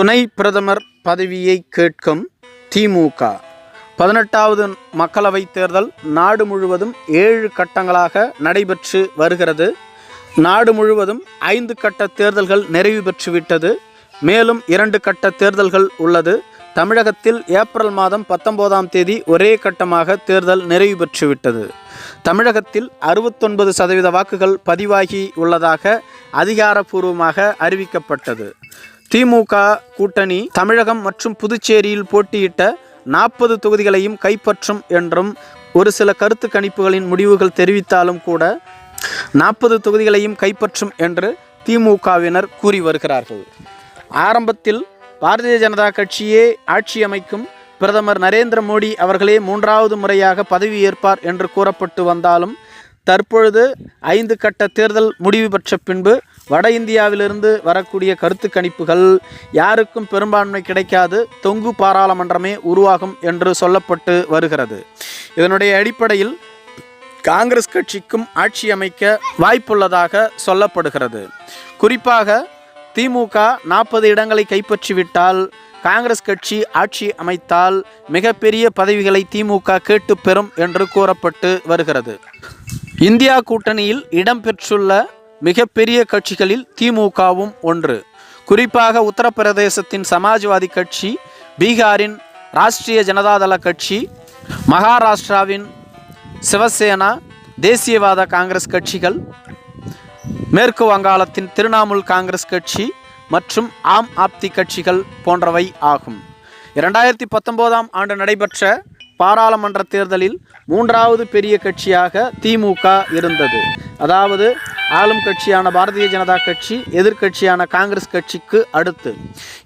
துணை பிரதமர் பதவியை கேட்கும் திமுக. பதினெட்டாவது மக்களவைத் தேர்தல் நாடு முழுவதும் ஏழு கட்டங்களாக நடைபெற்று வருகிறது. நாடு முழுவதும் ஐந்து கட்ட தேர்தல்கள் நிறைவு பெற்றுவிட்டது மேலும் இரண்டு கட்ட தேர்தல்கள் உள்ளது. தமிழகத்தில் ஏப்ரல் மாதம் பத்தொன்பதாம் தேதி ஒரே கட்டமாக தேர்தல் நிறைவு பெற்றுவிட்டது தமிழகத்தில் அறுபத்தொன்பது சதவீத வாக்குகள் பதிவாகி உள்ளதாக அதிகாரப்பூர்வமாக அறிவிக்கப்பட்டது. திமுக கூட்டணி தமிழகம் மற்றும் புதுச்சேரியில் போட்டியிட்ட நாற்பது தொகுதிகளையும் கைப்பற்றும் என்றும் ஒரு சில கருத்து கணிப்புகளின் முடிவுகள் தெரிவித்தாலும் கூட நாற்பது தொகுதிகளையும் கைப்பற்றும் என்று திமுகவினர் கூறி வருகிறார்கள். ஆரம்பத்தில் பாரதிய ஜனதா கட்சியே ஆட்சி அமைக்கும் பிரதமர் நரேந்திர மோடி அவர்களே மூன்றாவது முறையாக பதவியேற்பார் என்று கூறப்பட்டு வந்தாலும் தற்பொழுது ஐந்து கட்ட தேர்தல் முடிவு பெற்ற பின்பு வட இந்தியாவிலிருந்து வரக்கூடிய கருத்து கணிப்புகள் யாருக்கும் பெரும்பான்மை கிடைக்காது. தொங்கு பாராளுமன்றமே உருவாகும் என்று சொல்லப்பட்டு வருகிறது. இதனுடைய அடிப்படையில் காங்கிரஸ் கட்சிக்கும் ஆட்சி அமைக்க வாய்ப்புள்ளதாக சொல்லப்படுகிறது. குறிப்பாக திமுக நாற்பது இடங்களை கைப்பற்றிவிட்டால் காங்கிரஸ் கட்சி ஆட்சி அமைத்தால் மிகப்பெரிய பதவிகளை திமுக கேட்டு பெறும் என்று கூறப்பட்டு வருகிறது. இந்தியா கூட்டணியில் இடம்பெற்றுள்ள மிகப்பெரிய கட்சிகளில் திமுகவும் ஒன்று. குறிப்பாக உத்தரப்பிரதேசத்தின் சமாஜ்வாதி கட்சி பீகாரின் ராஷ்டிரிய ஜனதாதள கட்சி மகாராஷ்டிராவின் சிவசேனா தேசியவாத காங்கிரஸ் கட்சிகள் மேற்கு வங்காளத்தின் திரிணாமுல் காங்கிரஸ் கட்சி மற்றும் ஆம் ஆப்தி கட்சிகள் போன்றவை ஆகும். இரண்டாயிரத்தி பத்தொன்பதாம் ஆண்டு நடைபெற்ற பாராளுமன்ற தேர்தலில் மூன்றாவது பெரிய கட்சியாக திமுக இருந்தது. அதாவது ஆளும் கட்சியான பாரதிய ஜனதா கட்சி எதிர்கட்சியான காங்கிரஸ் கட்சிக்கு அடுத்து.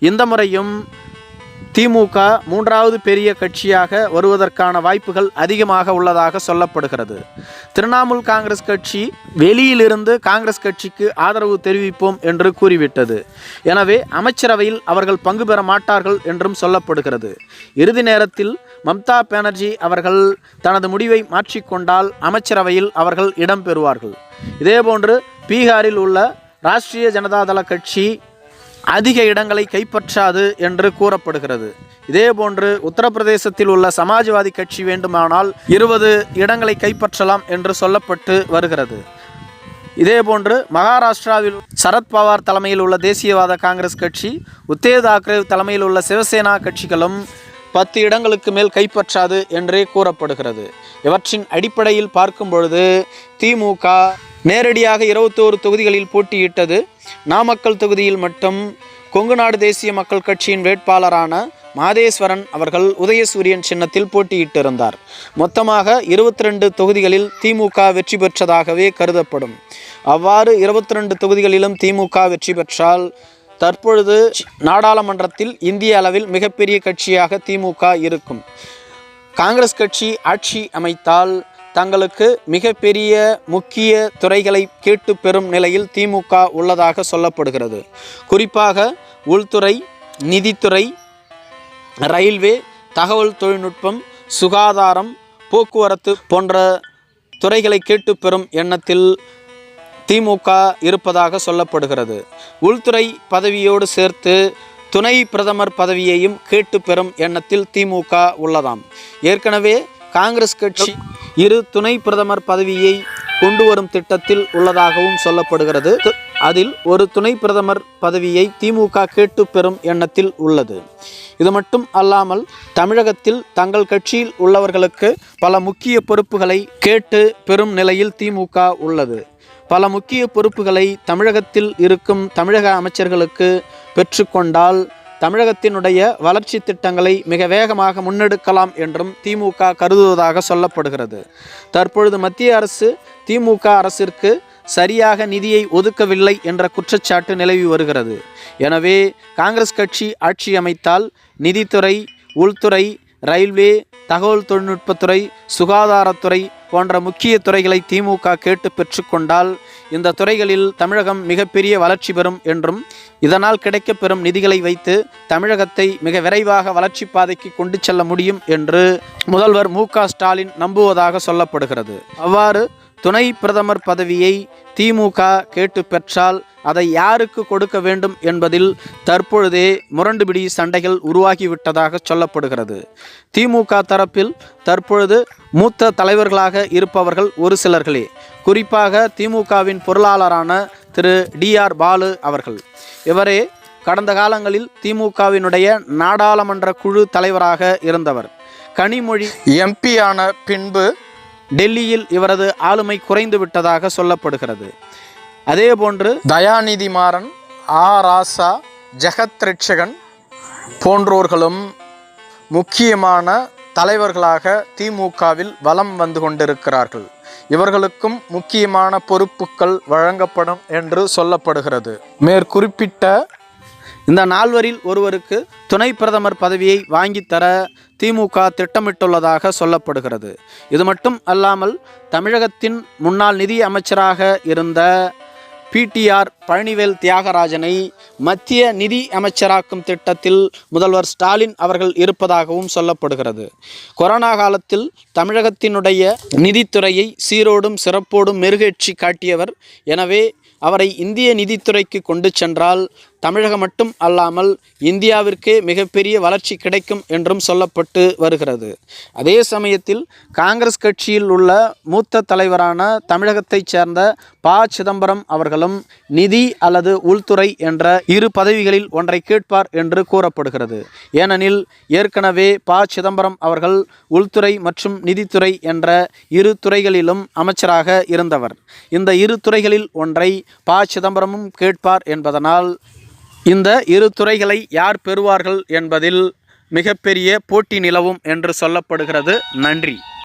இந்த முறையும் திமுக மூன்றாவது பெரிய கட்சியாக வருவதற்கான வாய்ப்புகள் அதிகமாக உள்ளதாக சொல்லப்படுகிறது. திரிணாமுல் காங்கிரஸ் கட்சி வெளியிலிருந்து காங்கிரஸ் கட்சிக்கு ஆதரவு தெரிவிப்போம் என்று கூறிவிட்டது. எனவே அமைச்சரவையில் அவர்கள் பங்கு பெற மாட்டார்கள் என்றும் சொல்லப்படுகிறது. இறுதி நேரத்தில் மம்தா பானர்ஜி அவர்கள் தனது முடிவை மாற்றிக்கொண்டால் அமைச்சரவையில் அவர்கள் இடம்பெறுவார்கள் இதேபோன்று பீகாரில் உள்ள ராஷ்டிரிய ஜனதாதள கட்சி அதிக இடங்களை கைப்பற்றாது என்று கூறப்படுகிறது. இதேபோன்று உத்தரப்பிரதேசத்தில் உள்ள சமாஜ்வாதி கட்சி வேண்டுமானால் இருபது இடங்களை கைப்பற்றலாம் என்று சொல்லப்பட்டு வருகிறது. இதேபோன்று மகாராஷ்டிராவில் சரத்பவார் தலைமையில் உள்ள தேசியவாத காங்கிரஸ் கட்சி உத்தேவ் தாக்கரே தலைமையில் உள்ள சிவசேனா கட்சிகளும் பத்து இடங்களுக்கு மேல் கைப்பற்றாது என்றே கூறப்படுகிறது. இவற்றின் அடிப்படையில் பார்க்கும் பொழுது திமுக நேரடியாக இருபத்தோரு தொகுதிகளில் போட்டியிட்டது நாமக்கல் தொகுதியில் மட்டும் கொங்கு நாடு தேசிய மக்கள் கட்சியின் வேட்பாளரான மாதேஸ்வரன் அவர்கள் உதயசூரியன் சின்னத்தில் போட்டியிட்டிருந்தார். மொத்தமாக இருபத்தி ரெண்டு தொகுதிகளில் திமுக வெற்றி பெற்றதாகவே கருதப்படும். அவ்வாறு இருபத்தி ரெண்டு தொகுதிகளிலும் திமுக வெற்றி பெற்றால் தற்பொழுது நாடாளுமன்றத்தில் இந்திய அளவில் மிகப்பெரிய கட்சியாக திமுக இருக்கும். காங்கிரஸ் கட்சி ஆட்சி அமைத்தால் தங்களுக்கு மிகப்பெரிய முக்கிய துறைகளை கேட்டு பெறும் நிலையில் திமுக உள்ளதாக சொல்லப்படுகிறது. குறிப்பாக உள்துறை நிதித்துறை ரயில்வே தகவல் தொழில்நுட்பம் சுகாதாரம் போக்குவரத்து போன்ற துறைகளை கேட்டு பெறும் எண்ணத்தில் திமுக இருப்பதாக சொல்லப்படுகிறது. உள்துறை பதவியோடு சேர்த்து துணை பிரதமர் பதவியையும் கேட்டு பெறும் எண்ணத்தில் திமுக உள்ளதாம். ஏற்கனவே காங்கிரஸ் கட்சி இரு துணை பிரதமர் பதவியை கொண்டு வரும் திட்டத்தில் உள்ளதாகவும் சொல்லப்படுகிறது. அதில் ஒரு துணை பிரதமர் பதவியை திமுக கேட்டு பெறும் எண்ணத்தில் உள்ளது. இது மட்டும் அல்லாமல் தமிழகத்தில் தங்கள் கட்சியில் உள்ளவர்களுக்கு பல முக்கிய பொறுப்புகளை கேட்டு பெறும் நிலையில் திமுக உள்ளது. பல முக்கிய பொறுப்புகளை தமிழகத்தில் இருக்கும் தமிழக அமைச்சர்களுக்கு பெற்றுக்கொண்டால் தமிழகத்தினுடைய வளர்ச்சி திட்டங்களை மிக வேகமாக முன்னெடுக்கலாம் என்றும் திமுக கருதுவதாக சொல்லப்படுகிறது. தற்பொழுது மத்திய அரசு திமுக அரசிற்கு சரியாக நிதியை ஒதுக்கவில்லை என்ற குற்றச்சாட்டு நிலவி வருகிறது. எனவே காங்கிரஸ் கட்சி ஆட்சி அமைத்தால் நிதித்துறை உள்துறை ரயில்வே தகவல் தொழில்நுட்பத்துறை சுகாதாரத்துறை போன்ற முக்கிய துறைகளை திமுக கேட்டு பெற்றுக்கொண்டால் இந்த துறைகளில் தமிழகம் மிகப்பெரிய வளர்ச்சி பெறும் என்றும் இதனால் கிடைக்கப்பெறும் நிதிகளை வைத்து தமிழகத்தை மிக விரைவாக வளர்ச்சி பாதைக்கு கொண்டு செல்ல முடியும் என்று முதல்வர் மு ஸ்டாலின் நம்புவதாக சொல்லப்படுகிறது. அவ்வாறு துணை பிரதமர் பதவியை திமுக கேட்டு பெற்றால் அதை யாருக்கு கொடுக்க வேண்டும் என்பதில் தற்பொழுதே முரண்டுபிடி சண்டைகள் உருவாகிவிட்டதாக சொல்லப்படுகிறது. திமுக தரப்பில் தற்பொழுது மூத்த தலைவர்களாக இருப்பவர்கள் ஒரு சிலர்களே. குறிப்பாக திமுகவின் பொருளாளரான திரு டிஆர் பாலு அவர்கள். இவரே கடந்த காலங்களில் திமுகவினுடைய நாடாளுமன்ற குழு தலைவராக இருந்தவர். கனிமொழி எம்பியான பின்பு டெல்லியில் இவரது ஆளுமை குறைந்து விட்டதாக சொல்லப்படுகிறது. அதேபோன்று தயாநிதி மாறன் ஆ ராசா ஜெகத் ரட்சகன் போன்றோர்களும் முக்கியமான தலைவர்களாக திமுகவில் வலம் வந்து கொண்டிருக்கிறார்கள். இவர்களுக்கும் முக்கியமான பொறுப்புகள் வழங்கப்படும் என்று சொல்லப்படுகிறது. மேற்குறிப்பிட்ட இந்த நால்வரில் ஒருவருக்கு துணை பிரதமர் பதவியை வாங்கித் தர திமுக திட்டமிட்டுள்ளதாக சொல்லப்படுகிறது. இது மட்டும் அல்லாமல் தமிழகத்தின் முன்னாள் நிதி அமைச்சராக இருந்த பிடிஆர் பழனிவேல் தியாகராஜனை மத்திய நிதி அமைச்சராக்கும் திட்டத்தில் முதல்வர் ஸ்டாலின் அவர்கள் இருப்பதாகவும் சொல்லப்படுகிறது. கொரோனா காலத்தில் தமிழகத்தினுடைய நிதித்துறையை சீரோடும் சிறப்போடும் மெருகேற்றி காட்டியவர் எனவே அவரை இந்திய நிதித்துறைக்கு கொண்டு சென்றால் தமிழகம் மட்டும் அல்லாமல் இந்தியாவிற்கே மிகப்பெரிய வளர்ச்சி கிடைக்கும் என்றும் சொல்லப்பட்டு வருகிறது. அதே சமயத்தில் காங்கிரஸ் கட்சியில் உள்ள மூத்த தலைவரான தமிழகத்தைச் சேர்ந்த ப. சிதம்பரம் அவர்களும் நிதி அல்லது உள்துறை என்ற இரு பதவிகளில் ஒன்றை கேட்பார் என்று கூறப்படுகிறது. ஏனெனில் ஏற்கனவே ப. சிதம்பரம் அவர்கள் உள்துறை மற்றும் நிதித்துறை என்ற இரு துறைகளிலும் அமைச்சராக இருந்தவர். இந்த இரு துறைகளில் ஒன்றை ப. சிதம்பரமும் கேட்பார் என்பதனால் இந்த இரு துறைகளை யார் பெறுவார்கள் என்பதில் மிகப்பெரிய போட்டி நிலவும் என்று சொல்லப்படுகிறது. நன்றி.